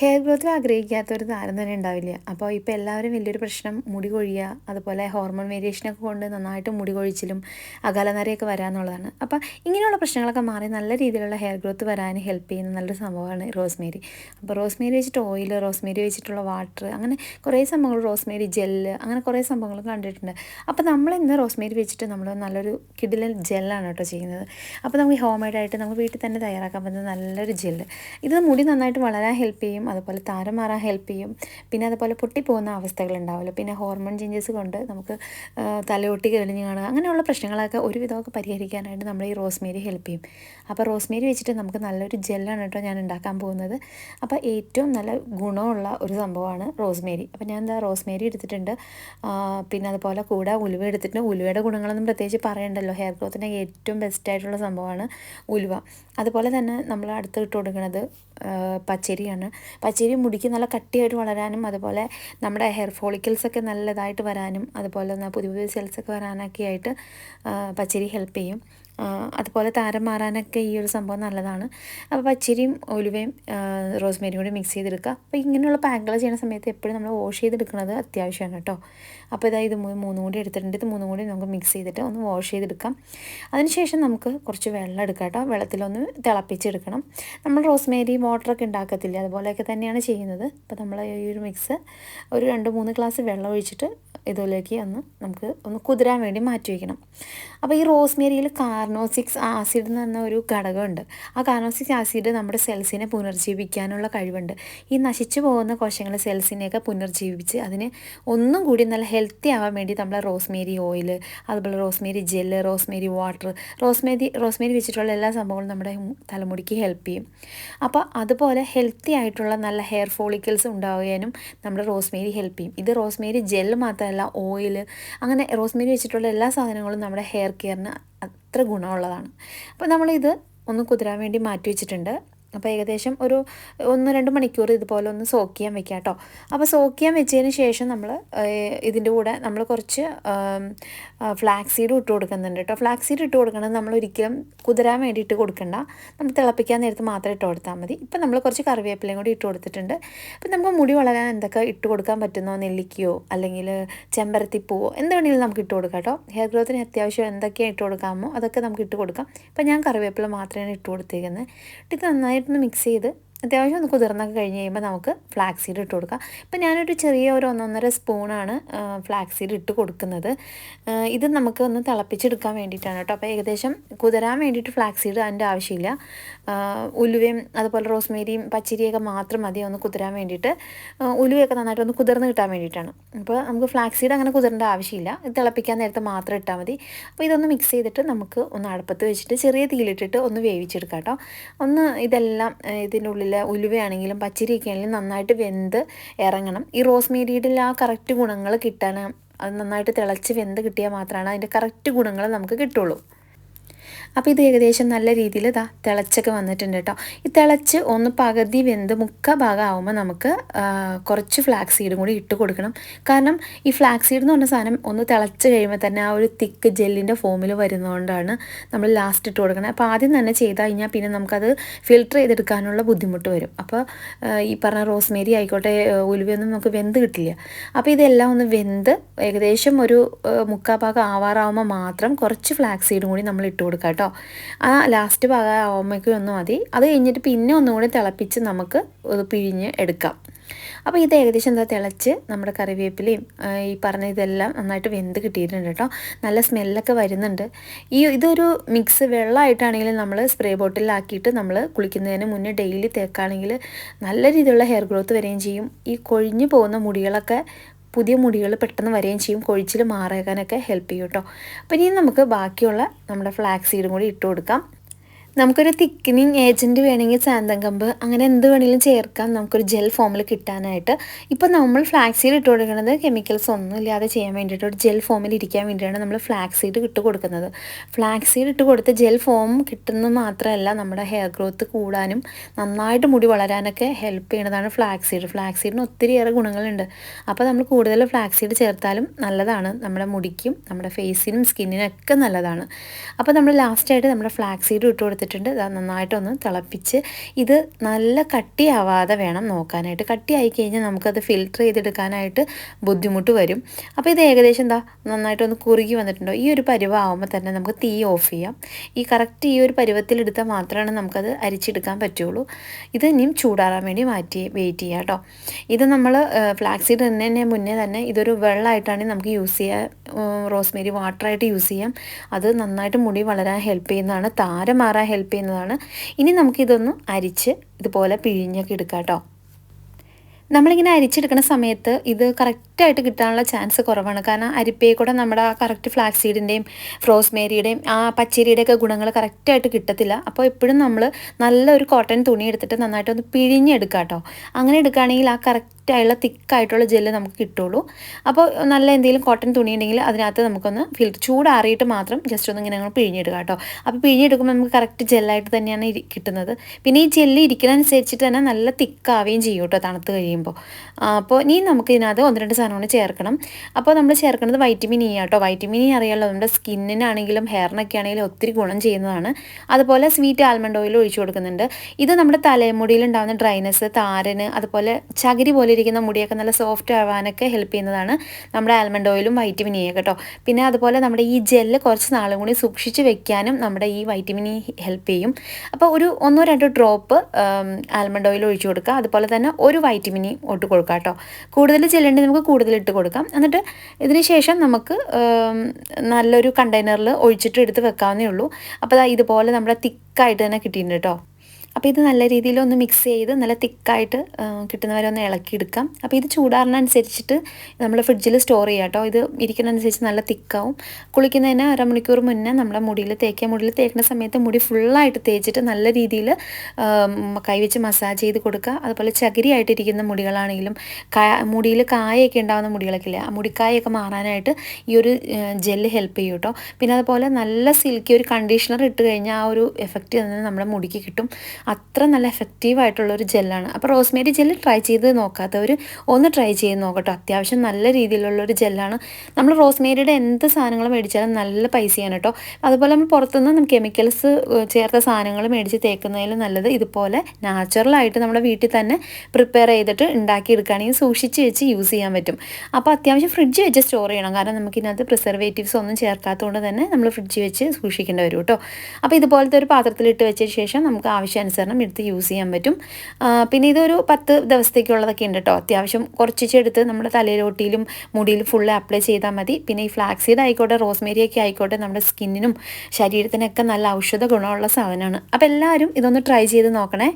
Hair ഗ്രോത്തിൽ ആഗ്രഹിക്കാത്തൊരു താരം തന്നെ ഉണ്ടാവില്ല. അപ്പോൾ ഇപ്പോൾ എല്ലാവരും വലിയൊരു പ്രശ്നം മുടി കൊഴിയുക അതുപോലെ ഹോർമോൺ വേരിയേഷനൊക്കെ കൊണ്ട് നന്നായിട്ട് മുടി കൊഴിച്ചിലും അകാലനരയൊക്കെ വരാമെന്നുള്ളതാണ് അപ്പോൾ ഇങ്ങനെയുള്ള പ്രശ്നങ്ങളൊക്കെ മാറി നല്ല രീതിയിലുള്ള ഹെയർ ഗ്രോത്ത് വരാൻ ഹെൽപ്പ് ചെയ്യുന്ന നല്ലൊരു സംഭവമാണ് റോസ്മേരി അപ്പോൾ റോസ്മേരി വെച്ചിട്ട് ഓയിൽ റോസ്മേരി വെച്ചിട്ടുള്ള വാട്ടർ അങ്ങനെ കുറേ സംഭവങ്ങൾ റോസ്മേരി ജെല്ല് അങ്ങനെ കുറേ സംഭവങ്ങൾ കണ്ടിട്ടുണ്ട്. അപ്പോൾ നമ്മൾ ഇന്ന് റോസ്മേരി വെച്ചിട്ട് നമ്മൾ നല്ലൊരു കിടിലൻ ജെല്ലാണ് കേട്ടോ ചെയ്യുന്നത്. അപ്പോൾ നമുക്ക് ഹോം മെയ്ഡായിട്ട് നമുക്ക് വീട്ടിൽ തന്നെ തയ്യാറാക്കാൻ പറ്റുന്ന നല്ലൊരു ജെല്ല് ഇത് മുടി നന്നായിട്ട് വളരാൻ ഹെൽപ്പ് ചെയ്യും. അതുപോലെ താരം മാറാൻ ഹെൽപ്പ് ചെയ്യും. പിന്നെ അതുപോലെ പൊട്ടിപ്പോകുന്ന അവസ്ഥകളുണ്ടാവുമല്ലോ. പിന്നെ ഹോർമോൺ ചേഞ്ചസ് കൊണ്ട് നമുക്ക് തലയൊട്ടി കരിഞ്ഞ് കാണുക. അങ്ങനെയുള്ള പ്രശ്നങ്ങളൊക്കെ ഒരുവിധമൊക്കെ പരിഹരിക്കാനായിട്ട് നമ്മൾ ഈ റോസ്മേരി ഹെൽപ്പ് ചെയ്യും. അപ്പോൾ റോസ്മേരി വെച്ചിട്ട് നമുക്ക് നല്ലൊരു ജെല്ലാണ് കേട്ടോ ഞാൻ ഉണ്ടാക്കാൻ പോകുന്നത്. അപ്പോൾ ഏറ്റവും നല്ല ഗുണമുള്ള ഒരു സംഭവമാണ് റോസ്മേരി. അപ്പോൾ ഞാൻ എന്താ റോസ്മേരി എടുത്തിട്ടുണ്ട്. പിന്നെ അതുപോലെ കൂടെ ഉലുവ എടുത്തിട്ടുണ്ട്. ഉലുവയുടെ ഗുണങ്ങളൊന്നും പ്രത്യേകിച്ച് പറയണ്ടല്ലോ. ഹെയർ ഗ്രോത്തിന് ഏറ്റവും ബെസ്റ്റ് ആയിട്ടുള്ള സംഭവമാണ് ഉലുവ. അതുപോലെ തന്നെ നമ്മൾ അടുത്ത് ഇട്ട് കൊടുക്കുന്നത് പച്ചരിയാണ്. പച്ചരി മുടിക്ക് നല്ല കട്ടിയായിട്ട് വളരാനും അതുപോലെ നമ്മുടെ ഹെയർ ഫോളിക്കിൾസൊക്കെ നല്ലതായിട്ട് വരാനും അതുപോലെ പുതിയ പുതിയ സെൽസൊക്കെ വരാനൊക്കെ ആയിട്ട് പച്ചരി ഹെൽപ്പ് ചെയ്യും. അതുപോലെ താരം മാറാനൊക്കെ ഈ ഒരു സംഭവം നല്ലതാണ്. അപ്പോൾ പച്ചരിയും ഒലുവയും റോസ്മേരിയും കൂടി മിക്സ് ചെയ്തെടുക്കുക. അപ്പോൾ ഇങ്ങനെയുള്ള പാക്കുകൾ ചെയ്യുന്ന സമയത്ത് എപ്പോഴും നമ്മൾ വാഷ് ചെയ്തെടുക്കുന്നത് അത്യാവശ്യമാണ് കേട്ടോ. അപ്പോൾ ഇതാ ഇത് മൂ- മൂന്നും കൂടി എടുത്തിട്ടുണ്ട്. ഇത് മൂന്നും കൂടി നമുക്ക് മിക്സ് ചെയ്തിട്ട് ഒന്ന് വാഷ് ചെയ്തെടുക്കാം. അതിനുശേഷം നമുക്ക് കുറച്ച് വെള്ളം എടുക്കാം കേട്ടോ. വെള്ളത്തിലൊന്ന് തിളപ്പിച്ചെടുക്കണം. നമ്മൾ റോസ്മേരി വാട്ടറൊക്കെ ഉണ്ടാക്കത്തില്ല? അതുപോലെയൊക്കെ തന്നെയാണ് ചെയ്യുന്നത്. അപ്പോൾ നമ്മൾ ഈ ഒരു മിക്സ് ഒരു രണ്ട് മൂന്ന് ഗ്ലാസ് വെള്ളം ഒഴിച്ചിട്ട് ഇതിലേക്ക് ഒന്ന് നമുക്ക് ഒന്ന് കുതിരാൻ വേണ്ടി മാറ്റി വയ്ക്കണം അപ്പോൾ ഈ റോസ്മേരിയിൽ കാർണോസിക്സ് ആസിഡ് എന്ന് പറഞ്ഞ ഒരു ഘടകമുണ്ട്. ആ കാർണോസിക്സ് ആസിഡ് നമ്മുടെ സെൽസിനെ പുനർജീവിക്കാനുള്ള കഴിവുണ്ട്. ഈ നശിച്ചു പോകുന്ന കോശങ്ങൾ സെൽസിനെയൊക്കെ പുനർജീവിപ്പിച്ച് അതിന് ഒന്നും കൂടി നല്ല ഹെൽത്തി ആവാൻ വേണ്ടി നമ്മൾ റോസ്മേരി ഓയിൽ അതുപോലെ rosemary gel rosemary water rosemary rosemary വെച്ചിട്ടുള്ള എല്ലാ സംഭവങ്ങളും നമ്മുടെ തലമുടിക്ക് ഹെൽപ്പ് ചെയ്യും. അപ്പോൾ അതുപോലെ ഹെൽത്തി ആയിട്ടുള്ള നല്ല ഹെയർ ഫോളിക്കിൾസ് ഉണ്ടാവുകയാനും നമ്മുടെ റോസ്മേരി ഹെൽപ്പ് ചെയ്യും. ഇത് റോസ്മേരി ജെല്ല് മാത്രമല്ല ഓയിൽ അങ്ങനെ റോസ്മേരി വെച്ചിട്ടുള്ള എല്ലാ സാധനങ്ങളും നമ്മുടെ ഹെയർ കെയറിന് അത്ര ഗുണമുള്ളതാണ്. അപ്പോൾ നമ്മളിത് ഒന്ന് കുതിരാൻ വേണ്ടി മാറ്റി വെച്ചിട്ടുണ്ട്. അപ്പോൾ ഏകദേശം ഒരു ഒന്ന് രണ്ട് മണിക്കൂർ ഇതുപോലെ ഒന്ന് സോക്ക് ചെയ്യാൻ വെക്കുക കേട്ടോ. അപ്പോൾ സോക്ക് ചെയ്യാൻ വെച്ചതിന് ശേഷം നമ്മൾ ഇതിന്റെ കൂടെ നമ്മൾ കുറച്ച് ഫ്ലാക്സ് സീഡ് ഇട്ട് കൊടുക്കുന്നുണ്ട് കേട്ടോ. ഫ്ലാക്സ് സീഡ് ഇട്ട് കൊടുക്കുന്നത് നമ്മൾ ഒരിക്കലും കുതിരാൻ വേണ്ടിയിട്ട് കൊടുക്കണ്ട. നമ്മൾ തിളപ്പിക്കാൻ നേരത്ത് മാത്രം ഇട്ട് കൊടുത്താൽ മതി. ഇപ്പം നമ്മൾ കുറച്ച് കറിവേപ്പിലയും കൂടി ഇട്ട് കൊടുത്തിട്ടുണ്ട്. അപ്പം നമുക്ക് മുടി വളരാൻ എന്തൊക്കെ ഇട്ട് കൊടുക്കാൻ പറ്റുന്നോ? നെല്ലിക്കയോ അല്ലെങ്കിൽ ചെമ്പരത്തിപ്പൂവോ? എന്ത് വേണമെങ്കിലും നമുക്ക് ഇട്ട് കൊടുക്കാം കേട്ടോ. ഹെയർ ഗ്രോത്തിന് അത്യാവശ്യം എന്തൊക്കെയാണ് ഇട്ട് കൊടുക്കാമോ? അതൊക്കെ നമുക്ക് ഇട്ട് കൊടുക്കാം. ഇപ്പം ഞാൻ കറിവേപ്പില മാത്രമാണ് ഇട്ട് കൊടുത്തേക്കുന്നത്. ഇത് നന്നായിട്ടൊന്ന് മിക്സ് ചെയ്ത് അത്യാവശ്യം ഒന്ന് കുതിർന്നൊക്കെ കഴിഞ്ഞ് കഴിയുമ്പോൾ നമുക്ക് ഫ്ലാക്സ് സീഡ് ഇട്ട് കൊടുക്കാം. ഇപ്പം ഞാനൊരു ചെറിയ ഒരു ഒന്നൊന്നര സ്പൂണാണ് ഫ്ലാക്സ് സീഡ് ഇട്ട് കൊടുക്കുന്നത്. ഇത് നമുക്ക് ഒന്ന് തിളപ്പിച്ചെടുക്കാൻ വേണ്ടിയിട്ടാണ് കേട്ടോ. അപ്പോൾ ഏകദേശം കുതിരാൻ വേണ്ടിയിട്ട് ഫ്ലാക്സ് സീഡ് അതിന്റെ ആവശ്യമില്ല. ഉലുവയും അതുപോലെ റോസ്മേരിയും പച്ചരിയൊക്കെ മാത്രം മതി ഒന്ന് കുതിരാൻ വേണ്ടിയിട്ട്. ഉലുവയൊക്കെ നന്നായിട്ട് ഒന്ന് കുതിർന്ന് കിട്ടാൻ വേണ്ടിയിട്ടാണ്. അപ്പോൾ നമുക്ക് ഫ്ലാക്സ് സീഡ് അങ്ങനെ കുതിരേണ്ട ആവശ്യമില്ല. ഇത് തിളപ്പിക്കാൻ നേരത്തെ മാത്രം ഇട്ടാൽ മതി. അപ്പോൾ ഇതൊന്ന് മിക്സ് ചെയ്തിട്ട് നമുക്ക് ഒന്ന് അടുപ്പത്ത് വെച്ചിട്ട് ചെറിയ തീയിലിട്ടിട്ട് ഒന്ന് വേവിച്ചെടുക്കാം കേട്ടോ. ഒന്ന് ഇതെല്ലാം ഇതിന്റെ ഉള്ളിൽ ഉലുവയാണെങ്കിലും പച്ചരിയൊക്കെ ആണെങ്കിലും നന്നായിട്ട് വെന്ത് ഇറങ്ങണം. ഈ റോസ്മേരിയുടെ ആ കറക്റ്റ് ഗുണങ്ങൾ കിട്ടാൻ അത് നന്നായിട്ട് തിളച്ച് വെന്ത് കിട്ടിയാൽ മാത്രമാണ് അതിന്റെ കറക്റ്റ് ഗുണങ്ങൾ നമുക്ക് കിട്ടുള്ളൂ. അപ്പോൾ ഇത് ഏകദേശം നല്ല രീതിയിൽ ഇതാ തിളച്ചൊക്കെ വന്നിട്ടുണ്ട് കേട്ടോ ഈ തിളച്ച് ഒന്ന് പകുതി വെന്ത് മുക്ക ഭാഗം ആകുമ്പോൾ നമുക്ക് കുറച്ച് ഫ്ലാക്സ് സീഡും കൂടി ഇട്ട് കൊടുക്കണം. കാരണം ഈ ഫ്ലാക്സ് സീഡ് എന്ന് പറഞ്ഞ സാധനം ഒന്ന് തിളച്ച് കഴിയുമ്പോൾ തന്നെ ആ ഒരു തിക്ക് ജെല്ലിന്റെ ഫോമിൽ വരുന്നതുകൊണ്ടാണ് നമ്മൾ ലാസ്റ്റ് ഇട്ട് കൊടുക്കണം. അപ്പോൾ ആദ്യം തന്നെ ചെയ്ത് കഴിഞ്ഞാൽ പിന്നെ നമുക്കത് ഫിൽട്ടർ ചെയ്തെടുക്കാനുള്ള ബുദ്ധിമുട്ട് വരും. അപ്പോൾ ഈ പറഞ്ഞ റോസ്മേരി ആയിക്കോട്ടെ ഉലുവയൊന്നും നമുക്ക് വെന്ത് കിട്ടില്ല. അപ്പോൾ ഇതെല്ലാം ഒന്ന് വെന്ത് ഏകദേശം ഒരു ആ, മുക്കാൽ ഭാഗം ആവാറാവുമ്പോൾ മാത്രം കുറച്ച് ഫ്ലാക്സ് സീഡും കൂടി നമ്മൾ ഇട്ട് കൊടുക്കുക കേട്ടോ ആ ലാസ്റ്റ് ഭാഗം ആവുമ്പോഴേക്കും ഒന്ന് മതി. അത് കഴിഞ്ഞിട്ട് പിന്നെ ഒന്നുകൂടി തിളപ്പിച്ച് നമുക്ക് പിഴിഞ്ഞ് എടുക്കാം. അപ്പോൾ ഇത് ഏകദേശം എന്താ തിളച്ച് നമ്മുടെ കറിവേപ്പിലയും ഈ പറഞ്ഞ ഇതെല്ലാം നന്നായിട്ട് വെന്ത് കിട്ടിയിട്ടുണ്ട് കേട്ടോ. നല്ല സ്മെല്ലൊക്കെ വരുന്നുണ്ട്. ഈ ഇതൊരു മിക്സ് വെള്ളമായിട്ടാണെങ്കിലും നമ്മൾ സ്പ്രേ ബോട്ടിലാക്കിയിട്ട് നമ്മൾ കുളിക്കുന്നതിന് മുന്നേ ഡെയിലി തേക്കാണെങ്കിൽ നല്ല രീതിയിലുള്ള ഹെയർ ഗ്രോത്ത് വരികയും ചെയ്യും. ഈ കൊഴിഞ്ഞു പോകുന്ന മുടികളൊക്കെ പുതിയ മുടികൾ പെട്ടെന്ന് വരികയും ചെയ്യും കൊഴിച്ചിൽ മാറാനൊക്കെ ഹെൽപ്പ് ചെയ്യും കേട്ടോ അപ്പോൾ ഇനി നമുക്ക് ബാക്കിയുള്ള നമ്മുടെ ഫ്ലാക്സ് സീഡും കൂടി ഇട്ട് കൊടുക്കാം. നമുക്കൊരു തിക്കനിങ് ഏജന്റ് വേണമെങ്കിൽ സാന്തം കമ്പ് അങ്ങനെ എന്ത് വേണമെങ്കിലും ചേർക്കാം. നമുക്കൊരു ജെൽ ഫോമിൽ കിട്ടാനായിട്ട്. ഇപ്പോൾ നമ്മൾ ഫ്ലാക്സ് സീഡ് ഇട്ട് കൊടുക്കുന്നത് കെമിക്കൽസ് ഒന്നും ഇല്ലാതെ ചെയ്യാൻ വേണ്ടിയിട്ട് ഒരു ജെൽ ഫോമിൽ ഇരിക്കാൻ വേണ്ടിയിട്ടാണ് നമ്മൾ ഫ്ലാക്സ് സീഡ് ഇട്ട് കൊടുക്കുന്നത്. ഫ്ലാക്സ് സീഡ് ഇട്ട് കൊടുത്ത് ജെൽ ഫോം കിട്ടുന്നത് മാത്രമല്ല നമ്മുടെ ഹെയർ ഗ്രോത്ത് കൂടാനും നന്നായിട്ട് മുടി വളരാനൊക്കെ ഹെൽപ്പ് ചെയ്യുന്നതാണ് ഫ്ലാക്സ് സീഡ് ഫ്ലാക്സ് സീഡിന് ഒത്തിരിയേറെ ഗുണങ്ങളുണ്ട്. അപ്പോൾ നമ്മൾ കൂടുതൽ ഫ്ലാക്സ് സീഡ് ചേർത്താലും നല്ലതാണ്. നമ്മുടെ മുടിക്കും നമ്മുടെ ഫേസിനും സ്കിന്നിനൊക്കെ നല്ലതാണ്. അപ്പോൾ നമ്മൾ ലാസ്റ്റായിട്ട് നമ്മുടെ ഫ്ലാക്സ് സീഡ് ഇട്ട് കൊടുത്തിട്ട് കൊടുത്തിട്ടുണ്ട് ഇത് നന്നായിട്ടൊന്ന് തിളപ്പിച്ച് ഇത് നല്ല കട്ടിയാവാതെ വേണം നോക്കാനായിട്ട്. കട്ടിയായി കഴിഞ്ഞാൽ നമുക്കത് ഫിൽറ്റർ ചെയ്തെടുക്കാനായിട്ട് ബുദ്ധിമുട്ട് വരും. അപ്പോൾ ഇത് ഏകദേശം എന്താ നന്നായിട്ടൊന്ന് കുറുകി വന്നിട്ടുണ്ടോ? ഈ ഒരു പരുവാകുമ്പോൾ തന്നെ നമുക്ക് തീ ഓഫ് ചെയ്യാം. ഈ കറക്റ്റ് ഈ ഒരു പരുവത്തിലെടുത്താൽ മാത്രമാണ് നമുക്കത് അരിച്ചെടുക്കാൻ പറ്റുള്ളൂ. ഇത് ഇനിയും ചൂടാറാൻ വേണ്ടി മാറ്റി വെയിറ്റ് ചെയ്യുക കേട്ടോ. ഇത് നമ്മൾ ഫ്ലാക്സീഡ് തന്നെ മുന്നേ തന്നെ ഇതൊരു വെള്ളമായിട്ടാണ് നമുക്ക് യൂസ് ചെയ്യുക റോസ്മേരി വാട്ടറായിട്ട് യൂസ് ചെയ്യാം. അത് നന്നായിട്ട് മുടി വളരാൻ ഹെൽപ്പ് ചെയ്യുന്നതാണ് താരം മാറാൻ ഹെൽപ്പ് ചെയ്യുന്നതാണ്. ഇനി നമുക്കിതൊന്ന് അരിച്ച് ഇതുപോലെ പിഴിഞ്ഞൊക്കെ എടുക്കാം കേട്ടോ. നമ്മളിങ്ങനെ അരിച്ചെടുക്കുന്ന സമയത്ത് ഇത് കറക്റ്റായിട്ട് കിട്ടാനുള്ള ചാൻസ് കുറവാണ്. കാരണം അരിപ്പയെ കൂടെ നമ്മുടെ ആ കറക്റ്റ് ഫ്ലാക്സ് സീഡിന്റെയും ഫ്രോസ്മേരിയുടെയും ആ പച്ചരിയുടെയൊക്കെ ഗുണങ്ങൾ കറക്റ്റായിട്ട് കിട്ടത്തില്ല. അപ്പോൾ എപ്പോഴും നമ്മൾ നല്ലൊരു കോട്ടൺ തുണി എടുത്തിട്ട് നന്നായിട്ടൊന്ന് പിഴിഞ്ഞെടുക്കാം കേട്ടോ അങ്ങനെ എടുക്കുകയാണെങ്കിൽ ആ കറക്റ്റ് ആയിട്ടുള്ള തിക്കായിട്ടുള്ള ജെല്ല് നമുക്ക് കിട്ടുള്ളൂ. അപ്പോൾ നല്ല എന്തെങ്കിലും കോട്ടൺ തുണി ഉണ്ടെങ്കിൽ അതിനകത്ത് നമുക്കൊന്ന് ഫിൽറ്റർ ചൂടാറിയിട്ട് മാത്രം ജസ്റ്റ് ഒന്ന് ഇങ്ങനെ പിഴിഞ്ഞെടുക്കുക കേട്ടോ അപ്പോൾ പിഴിഞ്ഞെടുക്കുമ്പോൾ നമുക്ക് കറക്റ്റ് ജെല്ലായിട്ട് തന്നെയാണ് കിട്ടുന്നത്. പിന്നെ ഈ ജെല്ല് ഇരിക്കുന്നതനുസരിച്ചിട്ട് തന്നെ നല്ല തിക്കാവുകയും ചെയ്യും കേട്ടോ തണുത്ത് കഴിയുമ്പോൾ. അപ്പോൾ ഇനി നമുക്ക് ഇതിനകത്ത് ഒന്ന് രണ്ട് സാധനങ്ങൾ ചേർക്കണം. അപ്പോൾ നമ്മൾ ചേർക്കുന്നത് വൈറ്റമിൻ ഇ ആട്ടോ. വൈറ്റമിൻ ഇ അറിയാമല്ലോ നമ്മുടെ സ്കിന്നിനാണെങ്കിലും ഹെയറിനൊക്കെ ആണെങ്കിലും ഒത്തിരി ഗുണം ചെയ്യുന്നതാണ്. അതുപോലെ സ്വീറ്റ് ആൽമണ്ട് ഓയിൽ ഒഴിച്ചു കൊടുക്കുന്നുണ്ട്. ഇത് നമ്മുടെ തലമുടിയിൽ ഉണ്ടാകുന്ന ഡ്രൈനസ് താരന് അതുപോലെ ചകിരി പോലെ ഇരിക്കുന്ന മുടിയൊക്കെ നല്ല സോഫ്റ്റ് ആവാനൊക്കെ ഹെൽപ്പ് ചെയ്യുന്നതാണ് നമ്മുടെ ആൽമണ്ട് ഓയിലും വൈറ്റമിൻ ഇ കേട്ടോ പിന്നെ അതുപോലെ നമ്മുടെ ഈ ജെല്ല് കുറച്ച് നാളും കൂടി സൂക്ഷിച്ച് വെക്കാനും നമ്മുടെ ഈ വൈറ്റമിൻ ഇ ഹെൽപ്പ് ചെയ്യും. അപ്പോൾ ഒരു ഒന്നോ രണ്ടോ ഡ്രോപ്പ് ആൽമണ്ട് ഓയിൽ ഒഴിച്ചു കൊടുക്കുക. അതുപോലെ തന്നെ ഒരു വൈറ്റമിൻ ഇ ഒട്ട് കൊടുക്കുക കേട്ടോ കൂടുതൽ ജെല്ലുണ്ടെങ്കിൽ നമുക്ക് കൂടുതൽ ഇട്ട് കൊടുക്കാം. എന്നിട്ട് ഇതിന് ശേഷം നമുക്ക് നല്ലൊരു കണ്ടെയ്നറിൽ ഒഴിച്ചിട്ട് എടുത്ത് വെക്കാവുന്നേ ഉള്ളൂ. അപ്പോൾ ഇതുപോലെ നമ്മുടെ തിക്കായിട്ട് തന്നെ കിട്ടിയിട്ടുണ്ട് കേട്ടോ. അപ്പോൾ ഇത് നല്ല രീതിയിൽ ഒന്ന് മിക്സ് ചെയ്ത് നല്ല തിക്കായിട്ട് കിട്ടുന്നവരെ ഒന്ന് ഇളക്കിയെടുക്കാം. അപ്പോൾ ഇത് ചൂടാറിനനുസരിച്ചിട്ട് നമ്മൾ ഫ്രിഡ്ജിൽ സ്റ്റോർ ചെയ്യാം കേട്ടോ ഇത് ഇരിക്കുന്നതനുസരിച്ച് നല്ല തിക്കാവും. കുളിക്കുന്നതിന് അരമണിക്കൂർ മുന്നേ നമ്മുടെ മുടിയിൽ തേക്കുക മുടിയിൽ തേക്കുന്ന സമയത്ത് മുടി ഫുള്ളായിട്ട് തേച്ചിട്ട് നല്ല രീതിയിൽ കൈവച്ച് മസാജ് ചെയ്ത് കൊടുക്കുക. അതുപോലെ ചകിരിയായിട്ടിരിക്കുന്ന മുടികളാണെങ്കിലും മുടിയിൽ കായൊക്കെ ഉണ്ടാകുന്ന മുടികളൊക്കെ ഇല്ലേ ആ മുടിക്കായൊക്കെ മാറാനായിട്ട് ഈ ഒരു ജെല്ല് ഹെൽപ്പ് ചെയ്യും കേട്ടോ പിന്നെ അതുപോലെ നല്ല സിൽക്കി ഒരു കണ്ടീഷണർ ഇട്ട് കഴിഞ്ഞാൽ ആ ഒരു എഫക്റ്റ് തന്നെ നമ്മുടെ മുടിക്ക് കിട്ടും. അത്ര നല്ല എഫക്റ്റീവ് ആയിട്ടുള്ള ഒരു ജെല്ലാണ് അപ്പോൾ റോസ്മേരി ജെല്ല് ട്രൈ ചെയ്ത് നോക്കാത്തവർ ഒന്ന് ട്രൈ ചെയ്ത് നോക്കട്ടോ. അത്യാവശ്യം നല്ല രീതിയിലുള്ള ഒരു ജെല്ലാണ് നമ്മൾ റോസ്മേരിയുടെ എന്ത് സാധനങ്ങൾ മേടിച്ചാലും നല്ല പൈസയാണ് കേട്ടോ. അതുപോലെ നമ്മൾ പുറത്തുനിന്ന് കെമിക്കൽസ് ചേർത്ത സാധനങ്ങൾ മേടിച്ച് തേക്കുന്നതിൽ നല്ലത് ഇതുപോലെ നാച്ചുറലായിട്ട് നമ്മുടെ വീട്ടിൽ തന്നെ പ്രിപ്പയർ ചെയ്തിട്ട് ഉണ്ടാക്കിയെടുക്കുകയാണെങ്കിൽ സൂക്ഷിച്ച് വെച്ച് യൂസ് ചെയ്യാൻ പറ്റും. അപ്പോൾ അത്യാവശ്യം ഫ്രിഡ്ജ് വെച്ച് സ്റ്റോർ ചെയ്യണം. കാരണം നമുക്കിതിനകത്ത് പ്രിസർവേറ്റീവ്സ് ഒന്നും ചേർക്കാത്തതുകൊണ്ട് തന്നെ നമ്മൾ ഫ്രിഡ്ജ് വെച്ച് സൂക്ഷിക്കേണ്ടി വരും കേട്ടോ. അപ്പോൾ ഇതുപോലത്തെ ഒരു പാത്രത്തിലിട്ട് വെച്ചതിന് ശേഷം നമുക്ക് ആവശ്യാനുസരണം എടുത്ത് യൂസ് ചെയ്യാൻ പറ്റും. പിന്നെ ഇതൊരു പത്ത് ദിവസത്തേക്കുള്ളതൊക്കെ ഉണ്ട് കേട്ടോ അത്യാവശ്യം കുറച്ചെടുത്ത് നമ്മുടെ തലയിലോട്ടിയിലും മുടിയിലും ഫുള്ള് അപ്ലൈ ചെയ്താൽ മതി. പിന്നെ ഈ ഫ്ലാക്സീഡ് ആയിക്കോട്ടെ റോസ്മേരി ഒക്കെ ആയിക്കോട്ടെ നമ്മുടെ സ്കിന്നിനും ശരീരത്തിനൊക്കെ നല്ല ഔഷധ ഗുണമുള്ള സാധനമാണ്. അപ്പോൾ എല്ലാവരും ഇതൊന്ന് ട്രൈ ചെയ്ത് നോക്കണേ.